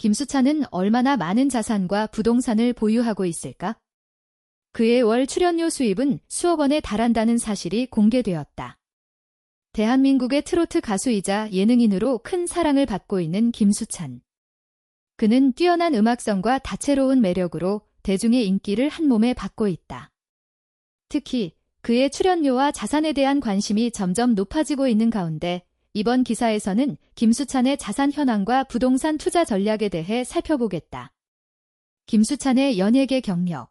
김수찬은 얼마나 많은 자산과 부동산을 보유하고 있을까? 그의 월 출연료 수입은 수억 원에 달한다는 사실이 공개되었다. 대한민국의 트로트 가수이자 예능인으로 큰 사랑을 받고 있는 김수찬. 그는 뛰어난 음악성과 다채로운 매력으로 대중의 인기를 한 몸에 받고 있다. 특히 그의 출연료와 자산에 대한 관심이 점점 높아지고 있는 가운데 이번 기사에서는 김수찬의 자산 현황과 부동산 투자 전략에 대해 살펴보겠다. 김수찬의 연예계 경력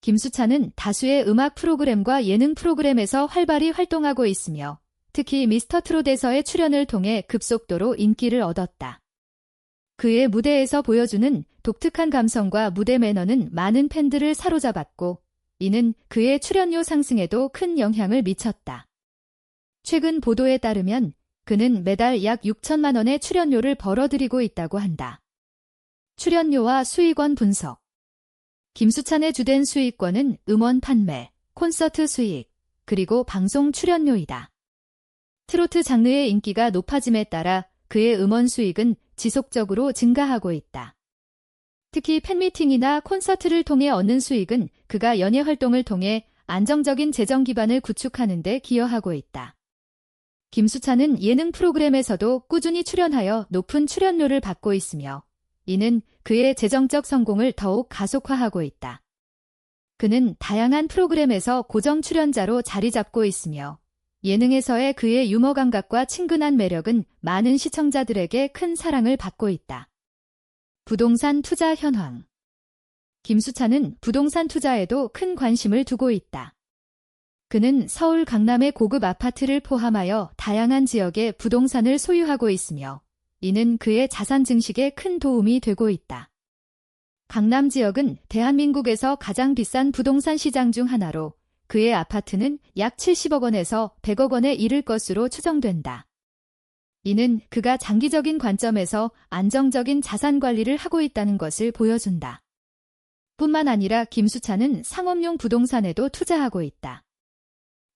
김수찬은 다수의 음악 프로그램과 예능 프로그램에서 활발히 활동하고 있으며 특히 미스터 트롯에서의 출연을 통해 급속도로 인기를 얻었다. 그의 무대에서 보여주는 독특한 감성과 무대 매너는 많은 팬들을 사로잡았고 이는 그의 출연료 상승에도 큰 영향을 미쳤다. 최근 보도에 따르면 그는 매달 약 6천만 원의 출연료를 벌어들이고 있다고 한다. 출연료와 수익원 분석 김수찬의 주된 수익권은 음원 판매, 콘서트 수익, 그리고 방송 출연료이다. 트로트 장르의 인기가 높아짐에 따라 그의 음원 수익은 지속적으로 증가하고 있다. 특히 팬미팅이나 콘서트를 통해 얻는 수익은 그가 연예 활동을 통해 안정적인 재정 기반을 구축하는 데 기여하고 있다. 김수찬은 예능 프로그램에서도 꾸준히 출연하여 높은 출연료를 받고 있으며 이는 그의 재정적 성공을 더욱 가속화하고 있다. 그는 다양한 프로그램에서 고정 출연자로 자리 잡고 있으며 예능에서의 그의 유머 감각과 친근한 매력은 많은 시청자들에게 큰 사랑을 받고 있다. 부동산 투자 현황 김수찬은 부동산 투자에도 큰 관심을 두고 있다. 그는 서울 강남의 고급 아파트를 포함하여 다양한 지역의 부동산을 소유하고 있으며 이는 그의 자산 증식에 큰 도움이 되고 있다. 강남 지역은 대한민국에서 가장 비싼 부동산 시장 중 하나로 그의 아파트는 약 70억 원에서 100억 원에 이를 것으로 추정된다. 이는 그가 장기적인 관점에서 안정적인 자산 관리를 하고 있다는 것을 보여준다. 뿐만 아니라 김수찬은 상업용 부동산에도 투자하고 있다.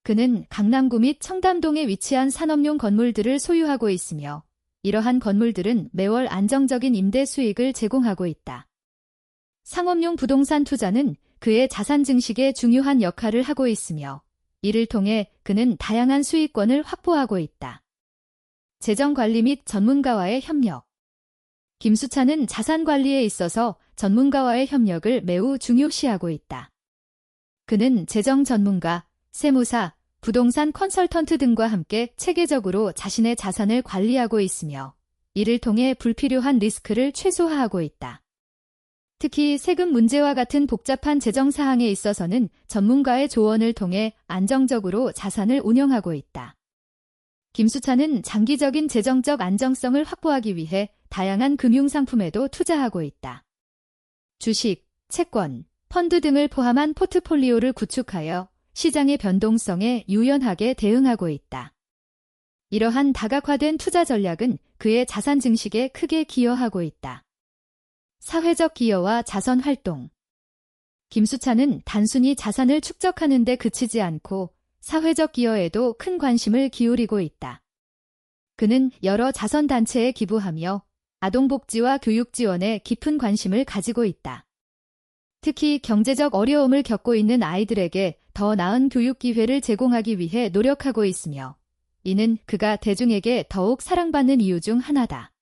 그는 강남구 및 청담동에 위치한 산업용 건물들을 소유하고 있으며 이러한 건물들은 매월 안정적인 임대 수익을 제공하고 있다. 상업용 부동산 투자는 그의 자산 증식에 중요한 역할을 하고 있으며 이를 통해 그는 다양한 수익권을 확보하고 있다. 재정 관리 및 전문가와의 협력 김수찬은 자산 관리에 있어서 전문가와의 협력을 매우 중요시하고 있다. 그는 재정 전문가, 세무사, 부동산 컨설턴트 등과 함께 체계적으로 자신의 자산을 관리하고 있으며 이를 통해 불필요한 리스크를 최소화하고 있다. 특히 세금 문제와 같은 복잡한 재정 사항에 있어서는 전문가의 조언을 통해 안정적으로 자산을 운영하고 있다. 김수찬은 장기적인 재정적 안정성을 확보하기 위해 다양한 금융 상품에도 투자하고 있다. 주식, 채권, 펀드 등을 포함한 포트폴리오를 구축하여 시장의 변동성에 유연하게 대응하고 있다. 이러한 다각화된 투자 전략은 그의 자산 증식에 크게 기여하고 있다. 사회적 기여와 자선 활동. 김수찬은 단순히 자산을 축적하는 데 그치지 않고 사회적 기여에도 큰 관심을 기울이고 있다. 그는 여러 자선단체에 기부하며 아동복지와 교육 지원에 깊은 관심을 가지고 있다. 특히 경제적 어려움을 겪고 있는 아이들에게 더 나은 교육 기회를 제공하기 위해 노력하고 있으며 이는 그가 대중에게 더욱 사랑받는 이유 중 하나다.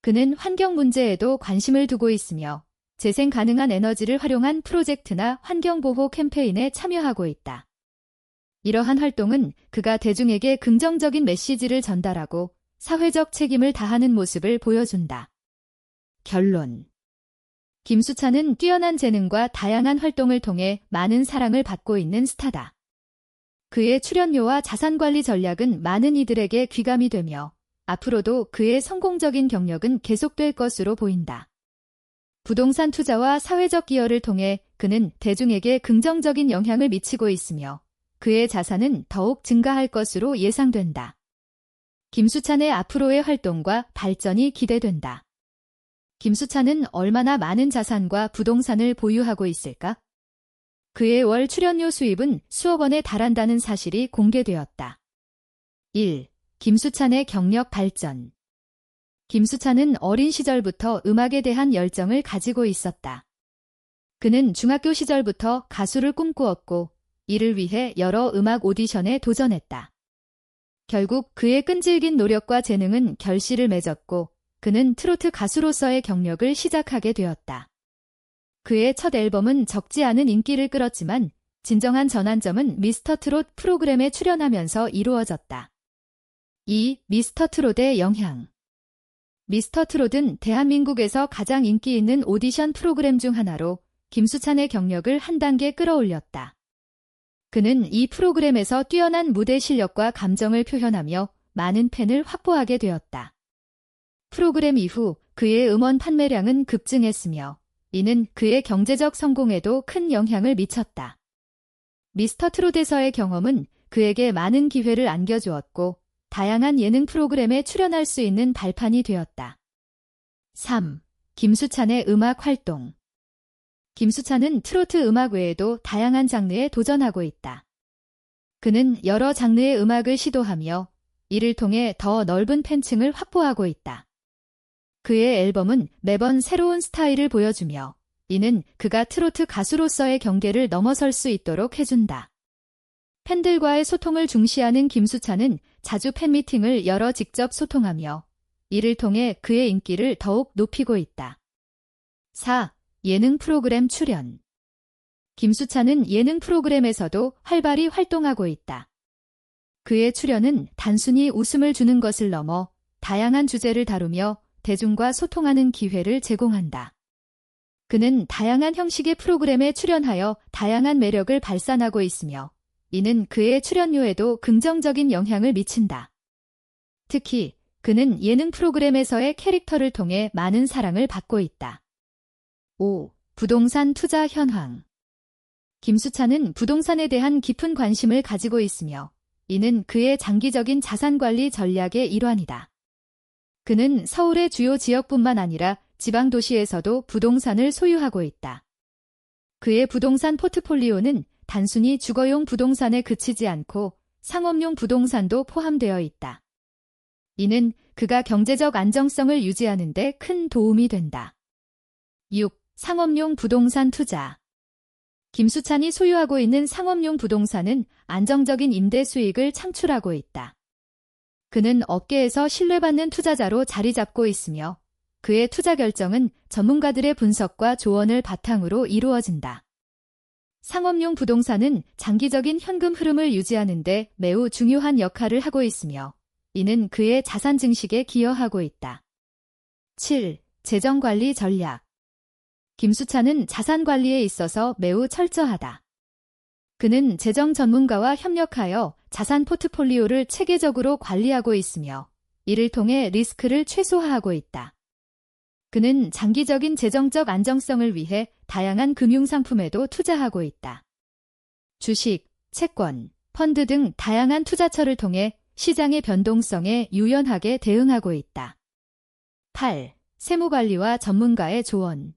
그는 환경 문제에도 관심을 두고 있으며 재생 가능한 에너지를 활용한 프로젝트나 환경보호 캠페인에 참여하고 있다. 이러한 활동은 그가 대중에게 긍정적인 메시지를 전달하고 사회적 책임을 다하는 모습을 보여준다. 결론 김수찬은 뛰어난 재능과 다양한 활동을 통해 많은 사랑을 받고 있는 스타다. 그의 출연료와 자산관리 전략은 많은 이들에게 귀감이 되며 앞으로도 그의 성공적인 경력은 계속될 것으로 보인다. 부동산 투자와 사회적 기여를 통해 그는 대중에게 긍정적인 영향을 미치고 있으며 그의 자산은 더욱 증가할 것으로 예상된다. 김수찬의 앞으로의 활동과 발전이 기대된다. 김수찬은 얼마나 많은 자산과 부동산을 보유하고 있을까? 그의 월 출연료 수입은 수억 원에 달한다는 사실이 공개되었다. 1. 김수찬의 경력 발전 김수찬은 어린 시절부터 음악에 대한 열정을 가지고 있었다. 그는 중학교 시절부터 가수를 꿈꾸었고 이를 위해 여러 음악 오디션에 도전했다. 결국 그의 끈질긴 노력과 재능은 결실을 맺었고 그는 트로트 가수로서의 경력을 시작하게 되었다. 그의 첫 앨범은 적지 않은 인기를 끌었지만 진정한 전환점은 미스터 트롯 프로그램에 출연하면서 이루어졌다. 2. 미스터 트롯의 영향 미스터 트롯은 대한민국에서 가장 인기 있는 오디션 프로그램 중 하나로 김수찬의 경력을 한 단계 끌어올렸다. 그는 이 프로그램에서 뛰어난 무대 실력과 감정을 표현하며 많은 팬을 확보하게 되었다. 프로그램 이후 그의 음원 판매량은 급증했으며 이는 그의 경제적 성공에도 큰 영향을 미쳤다. 미스터 트롯에서의 경험은 그에게 많은 기회를 안겨주었고 다양한 예능 프로그램에 출연할 수 있는 발판이 되었다. 3. 김수찬의 음악 활동 김수찬은 트로트 음악 외에도 다양한 장르에 도전하고 있다. 그는 여러 장르의 음악을 시도하며 이를 통해 더 넓은 팬층을 확보하고 있다. 그의 앨범은 매번 새로운 스타일을 보여주며 이는 그가 트로트 가수로서의 경계를 넘어설 수 있도록 해준다. 팬들과의 소통을 중시하는 김수찬은 자주 팬미팅을 열어 직접 소통하며 이를 통해 그의 인기를 더욱 높이고 있다. 4. 예능 프로그램 출연 김수찬은 예능 프로그램에서도 활발히 활동하고 있다. 그의 출연은 단순히 웃음을 주는 것을 넘어 다양한 주제를 다루며 대중과 소통하는 기회를 제공한다. 그는 다양한 형식의 프로그램에 출연하여 다양한 매력을 발산하고 있으며 이는 그의 출연료에도 긍정적인 영향을 미친다. 특히 그는 예능 프로그램에서의 캐릭터를 통해 많은 사랑을 받고 있다. 5. 부동산 투자 현황 김수찬은 부동산에 대한 깊은 관심을 가지고 있으며 이는 그의 장기적인 자산 관리 전략의 일환이다. 그는 서울의 주요 지역뿐만 아니라 지방 도시에서도 부동산을 소유하고 있다. 그의 부동산 포트폴리오는 단순히 주거용 부동산에 그치지 않고 상업용 부동산도 포함되어 있다. 이는 그가 경제적 안정성을 유지하는 데 큰 도움이 된다. 6. 상업용 부동산 투자 김수찬이 소유하고 있는 상업용 부동산은 안정적인 임대 수익을 창출하고 있다. 그는 업계에서 신뢰받는 투자자로 자리 잡고 있으며 그의 투자 결정은 전문가들의 분석과 조언을 바탕으로 이루어진다. 상업용 부동산은 장기적인 현금 흐름을 유지하는데 매우 중요한 역할을 하고 있으며 이는 그의 자산 증식에 기여하고 있다. 7. 재정관리 전략 김수찬은 자산 관리에 있어서 매우 철저하다. 그는 재정 전문가와 협력하여 자산 포트폴리오를 체계적으로 관리하고 있으며 이를 통해 리스크를 최소화하고 있다. 그는 장기적인 재정적 안정성을 위해 다양한 금융상품에도 투자하고 있다. 주식, 채권, 펀드 등 다양한 투자처를 통해 시장의 변동성에 유연하게 대응하고 있다. 8. 세무관리와 전문가의 조언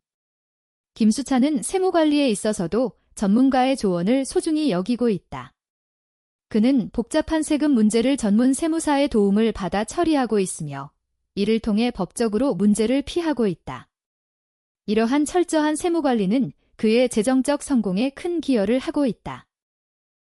김수찬은 세무관리에 있어서도 전문가의 조언을 소중히 여기고 있다. 그는 복잡한 세금 문제를 전문 세무사의 도움을 받아 처리하고 있으며 이를 통해 법적으로 문제를 피하고 있다. 이러한 철저한 세무 관리는 그의 재정적 성공에 큰 기여를 하고 있다.